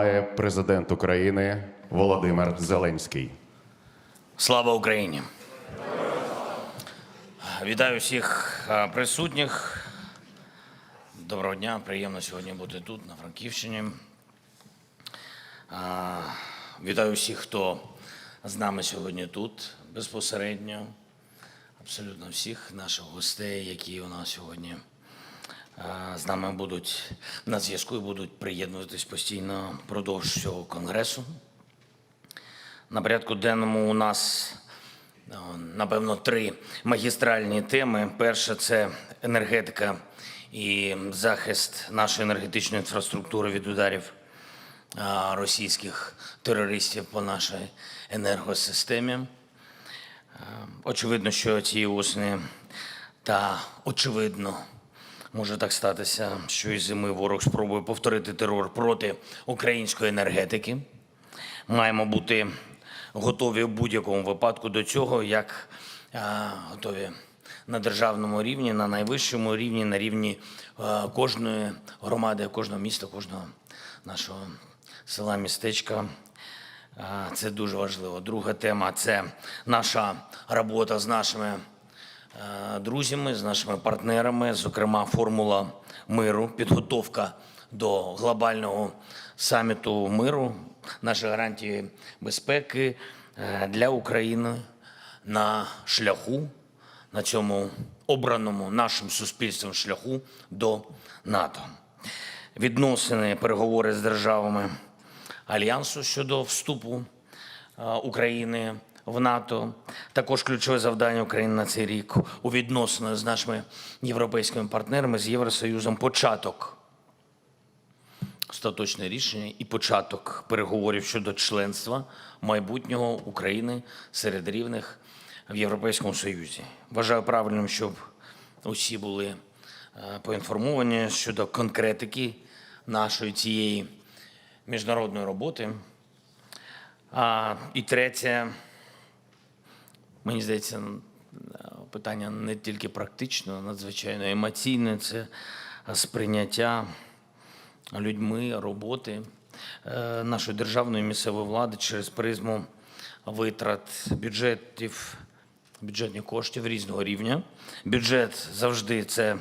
Має президент України Володимир Зеленський. Слава Україні! Вітаю всіх присутніх. Доброго дня, приємно сьогодні бути тут, на Франківщині. Вітаю всіх, хто з нами сьогодні тут безпосередньо. Абсолютно всіх наших гостей, які у нас сьогодні з нами будуть на зв'язку і будуть приєднуватись постійно впродовж всього конгресу. На порядку денному у нас напевно три магістральні теми. Перша це енергетика і захист нашої енергетичної інфраструктури від ударів російських терористів по нашій енергосистемі. Очевидно, що цієї осені та очевидно може так статися, що і зими ворог спробує повторити терор проти української енергетики. Маємо бути готові в будь-якому випадку до цього, як а, готові на державному рівні, на найвищому рівні, на рівні е, кожної громади, кожного міста, кожного нашого села, містечка. А, Це дуже важливо. Друга тема це наша робота з нашими друзями, з нашими партнерами, зокрема, формула миру, підготовка до глобального саміту миру, наші гарантії безпеки е, для України на шляху, на цьому обраному нашим суспільством шляху до НАТО. Відносини, переговори з державами альянсу щодо вступу е, України в НАТО. Також ключове завдання України на цей рік у відносинах з нашими європейськими партнерами з Євросоюзом початок остаточне рішення і початок переговорів щодо членства майбутнього України серед рівних в Європейському Союзі. Вважаю правильним, щоб усі були е, поінформовані щодо конкретики нашої цієї міжнародної роботи. А, і третє, мені здається, питання не тільки практично, а надзвичайно емоційне це сприйняття людьми роботи е, нашої державної місцевої влади через призму витрат бюджетів, бюджетних коштів різного рівня. Бюджет завжди це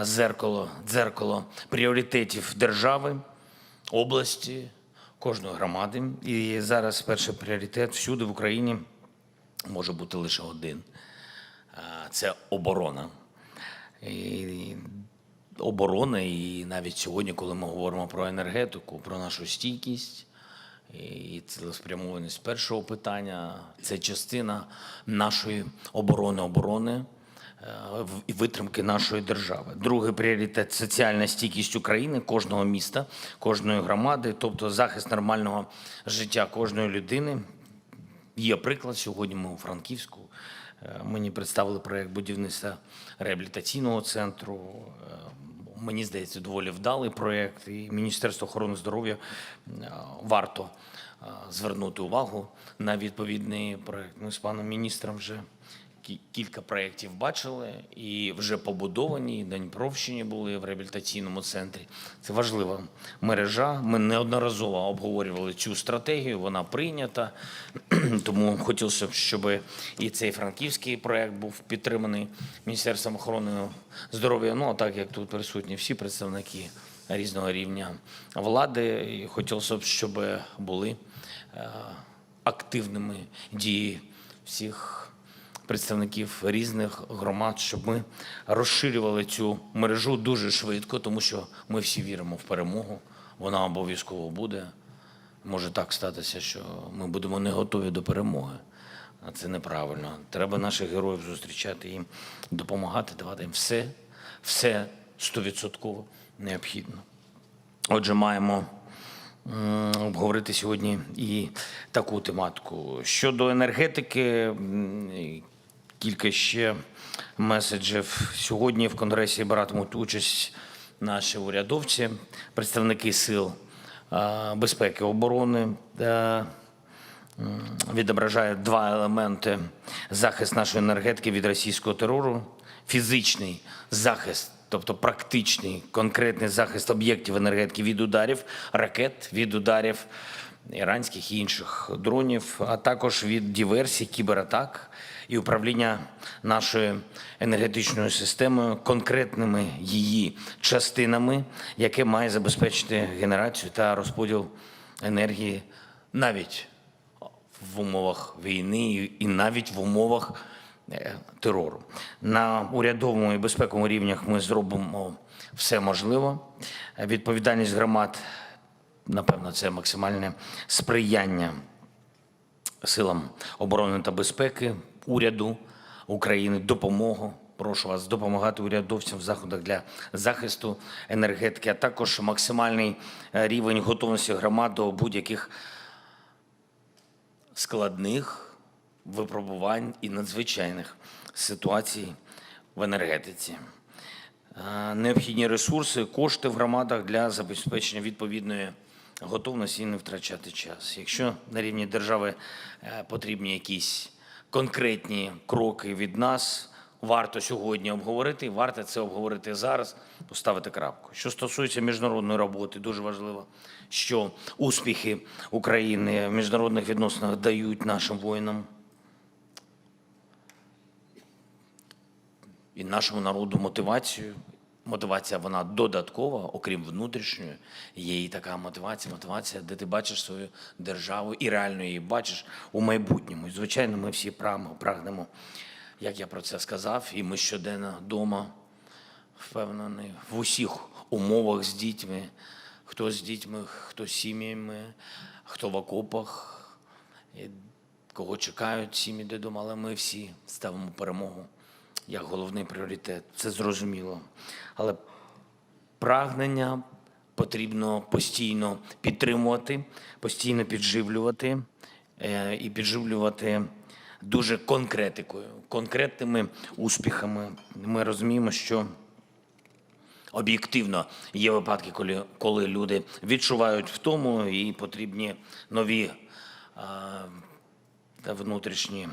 зеркало, дзеркало пріоритетів держави, області, кожної громади. І зараз перший пріоритет всюди в Україні може бути лише один це оборона. І оборона, і навіть сьогодні, коли ми говоримо про енергетику, про нашу стійкість і цілеспрямованість першого питання, це частина нашої оборони оборони е, і витримки нашої держави. Другий пріоритет соціальна стійкість України, кожного міста, кожної громади, тобто захист нормального життя кожної людини. Є приклад сьогодні. Ми у Франківську. Е, Мені представили проєкт будівництва реабілітаційного центру. Е, Мені здається, доволі вдалий проект. І Міністерство охорони здоров'я е, варто звернути увагу на відповідний проект. Ми з паном міністром вже кілька проєктів бачили і вже побудовані. і На Дніпровщині були в реабілітаційному центрі. Це важлива мережа. Ми неодноразово обговорювали цю стратегію. Вона прийнята. Тому хотілося б, щоб і цей франківський проект був підтриманий Міністерством охорони здоров'я. Ну а так як тут присутні всі представники різного рівня влади, і хотілося б, щоб були е, активними дії всіх представників різних громад, щоб ми розширювали цю мережу дуже швидко, тому що ми всі віримо в перемогу. Вона обов'язково буде. Може так статися, що ми будемо не готові до перемоги. А це неправильно. Треба наших героїв зустрічати, їм допомагати, давати їм все, все стовідсотково необхідно. Отже, маємо обговорити сьогодні і таку тематику. Щодо енергетики, кілька ще меседжів. Сьогодні в Конгресі братимуть участь наші урядовці, представники сил безпеки безпеки оборони. Відображають Відображає два елементи: захист нашої енергетики від російського терору, фізичний захист тобто практичний конкретний захист об'єктів енергетики від ударів ракет, від ударів іранських і інших дронів, а також від диверсій, кібератак і управління нашою енергетичною системою, конкретними її частинами, яке має забезпечити генерацію та розподіл енергії навіть в умовах війни і навіть в умовах терору. На урядовому і безпековому рівнях ми зробимо все можливе. Відповідальність громад, напевно, це максимальне сприяння силам оборони та безпеки, уряду України, допомогу. Прошу вас допомагати урядовцям в заходах для захисту енергетики, а також максимальний е, рівень готовності громад до будь-яких складних випробувань і надзвичайних ситуацій в енергетиці. Е, Необхідні ресурси, кошти в громадах для забезпечення відповідної готовності і не втрачати час. Якщо на рівні держави е, потрібні якісь конкретні кроки від нас, варто сьогодні обговорити, варто це обговорити зараз, поставити крапку. Що стосується міжнародної роботи, дуже важливо, що успіхи України в міжнародних відносинах дають нашим воїнам і нашому народу мотивацію. Мотивація вона додаткова, окрім внутрішньої. Є і така мотивація, мотивація, де ти бачиш свою державу і реально її бачиш у майбутньому. І, звичайно, ми всі прагнемо, як я про це сказав, і ми щоденно вдома впевнений в усіх умовах з дітьми, хто з дітьми, хто з сім'ями, хто в окопах, кого чекають сім'ї додому, але ми всі ставимо перемогу як головний пріоритет. Це зрозуміло. Але прагнення потрібно постійно підтримувати, постійно підживлювати е, і підживлювати дуже конкретикою, конкретними успіхами. Ми розуміємо, що об'єктивно є випадки, коли, коли люди відчувають втому і потрібні нові та внутрішні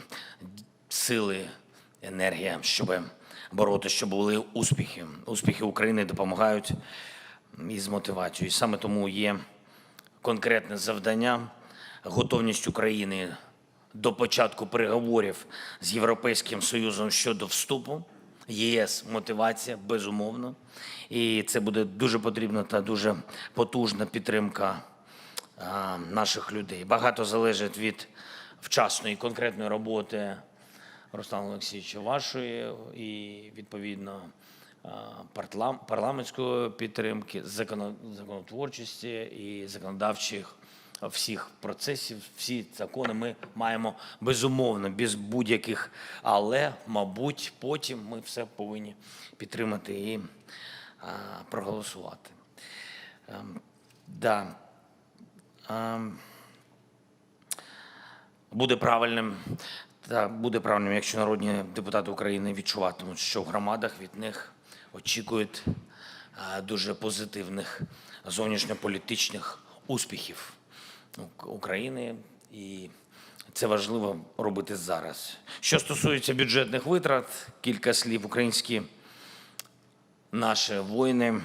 сили, енергія, щоб бороти, щоб були успіхи. Успіхи України допомагають із мотивацією. І саме тому є конкретне завдання, готовність України до початку переговорів з Європейським Союзом щодо вступу. ЄС мотивація, безумовно. І це буде дуже потрібна та дуже потужна підтримка наших людей. Багато залежить від вчасної конкретної роботи Руслана Олексійовича вашої і відповідно парламентської підтримки, законотворчості і законодавчих всіх процесів, всі закони ми маємо безумовно, без будь-яких, але, мабуть, потім ми все повинні підтримати і проголосувати. Ем, да. Ем, буде правильним та буде правильним, якщо народні депутати України відчуватимуть, що в громадах від них очікують дуже позитивних зовнішньополітичних успіхів України, і це важливо робити зараз. Що стосується бюджетних витрат, кілька слів українські наші воїни,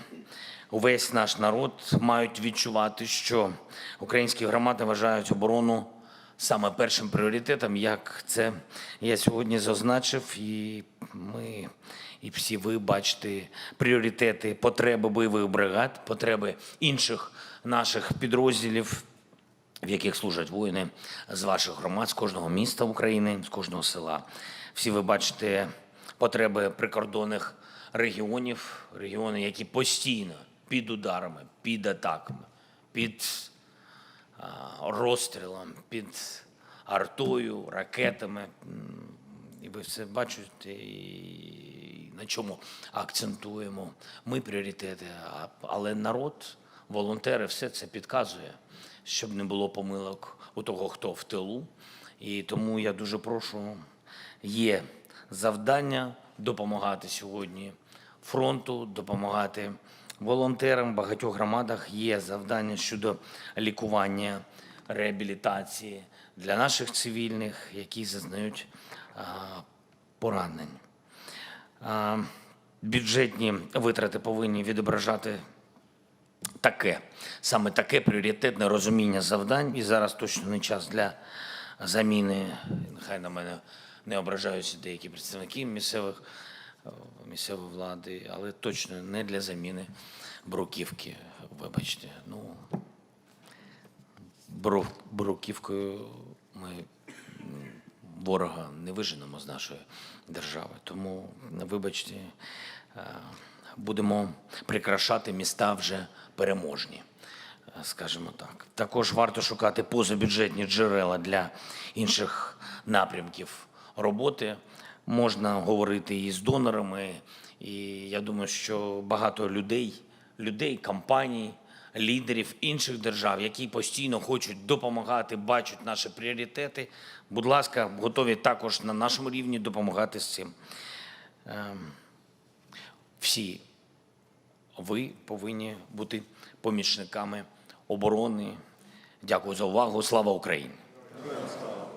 увесь наш народ мають відчувати, що українські громади вважають оборону саме першим пріоритетом, як це я сьогодні зазначив, і ми, і всі ви бачите пріоритети, потреби бойових бригад, потреби інших наших підрозділів в яких служать воїни з ваших громад, з кожного міста України, з кожного села. Всі ви бачите потреби прикордонних регіонів, регіони, які постійно під ударами, під атаками, під розстрілом, під артою, ракетами. І ви все бачите, і на чому акцентуємо. Ми пріоритети, але народ, волонтери, все це підказує, щоб не було помилок у того, хто в тилу. І тому я дуже прошу, є завдання допомагати сьогодні фронту, допомагати волонтерам в багатьох громадах. Є завдання щодо лікування, реабілітації для наших цивільних, які зазнають поранень. Бюджетні витрати повинні відображати таке, саме таке пріоритетне розуміння завдань. І зараз точно не час для заміни. Нехай на мене не ображаються деякі представники місцевих місцевої влади, але точно не для заміни бруківки. Вибачте, ну бру- бруківкою ми ворога не виженемо з нашої держави. Тому, вибачте, е, будемо прикрашати міста вже переможні, е, скажімо так. Також варто шукати позабюджетні джерела для інших напрямків роботи. Можна говорити і з донорами, і я думаю, що багато людей, людей, компаній, лідерів інших держав, які постійно хочуть допомагати, бачать наші пріоритети. Будь ласка, готові також на нашому рівні допомагати з цим. Ем, Всі ви повинні бути помічниками оборони. Дякую за увагу. Слава Україні!